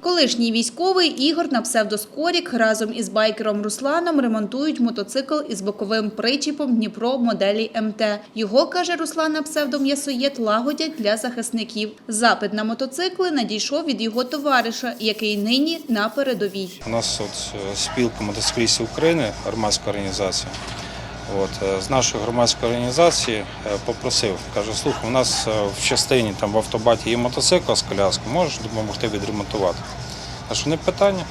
Колишній військовий Ігор на псевдоскорік разом із байкером Русланом ремонтують мотоцикл із боковим причіпом Дніпро моделі МТ. Його, каже Руслан на псевдом'ясоєд, лагодять для захисників. Запит на мотоцикли надійшов від його товариша, який нині на передовій. У нас от е, спілка мотоциклістів України, громадська організація. От, е, з нашої громадської організації е, попросив, каже, слухай, у нас е, в частині там в автобаті є мотоцикл з коляскою, можеш допомогти відремонтувати. А що не питання?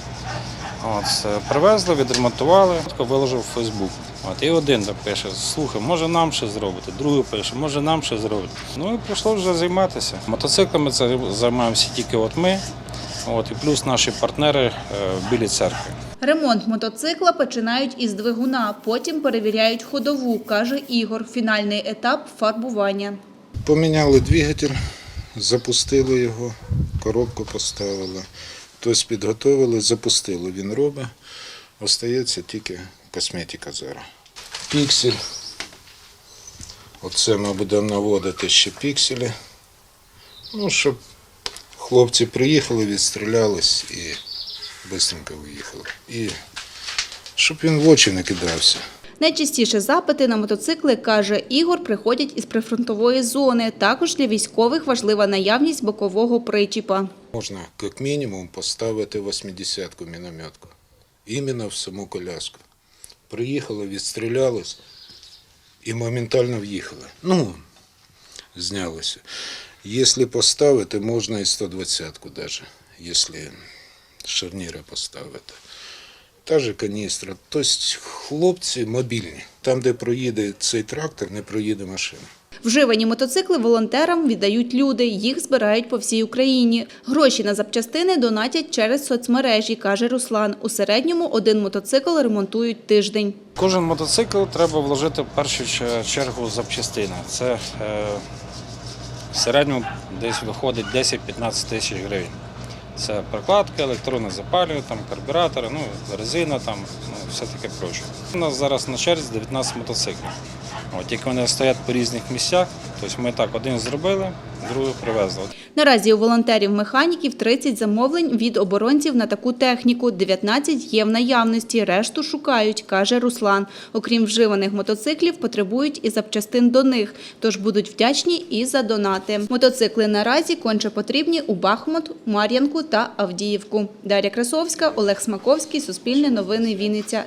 От, привезли, відремонтували, виложив у Фейсбук. От, і один пише, слухай, може нам ще зробити, другий пише, може нам ще зробити. Ну і прийшло вже займатися. Мотоциклами це займаємося тільки от ми, от, і плюс наші партнери е, в Білій церкві. Ремонт мотоцикла починають із двигуна, потім перевіряють ходову, каже Ігор. Фінальний етап фарбування. Поміняли двигатель, запустили його, коробку поставили. Тобто підготовили, запустили. Він робить. Остається тільки косметика зараз. Піксель. Оце ми будемо наводити ще пікселі. Ну, щоб хлопці приїхали, відстрілялись і швидко виїхали. І щоб він в очі не кидався. Найчастіше запити на мотоцикли, каже Ігор, приходять із прифронтової зони. Також для військових важлива наявність бокового причіпа. Можна як мінімум поставити 80-ку мінометку. Іменно в саму коляску. Приїхали, відстрілялись і моментально в'їхали. Ну, знялося. Якщо поставити, можна і 120-ку навіть, якщо шарніри поставити. Та же каністра. Тобто хлопці мобільні. Там, де проїде цей трактор, не проїде машина. Вживані мотоцикли волонтерам віддають люди. Їх збирають по всій Україні. Гроші на запчастини донатять через соцмережі, каже Руслан. У середньому один мотоцикл ремонтують тиждень. Кожен мотоцикл треба вложити в першу чергу запчастини. Це е, середньому десь виходить 10-15 тисяч гривень. Це прокладка, електронне запалювання, там карбюратори, ну, резина, там, ну, все таке проще. У нас зараз на черзі 19 мотоциклів. От, тільки вони стоять по різних місцях. Тобто ми так один зробили, другий привезли. Наразі у волонтерів-механіків 30 замовлень від оборонців на таку техніку. 19 є в наявності, решту шукають, каже Руслан. Окрім вживаних мотоциклів, потребують і запчастин до них, тож будуть вдячні і за донати. Мотоцикли наразі конче потрібні у Бахмут, Мар'янку та Авдіївку. Дар'я Красовська, Олег Смаковський, Суспільне новини, Вінниця.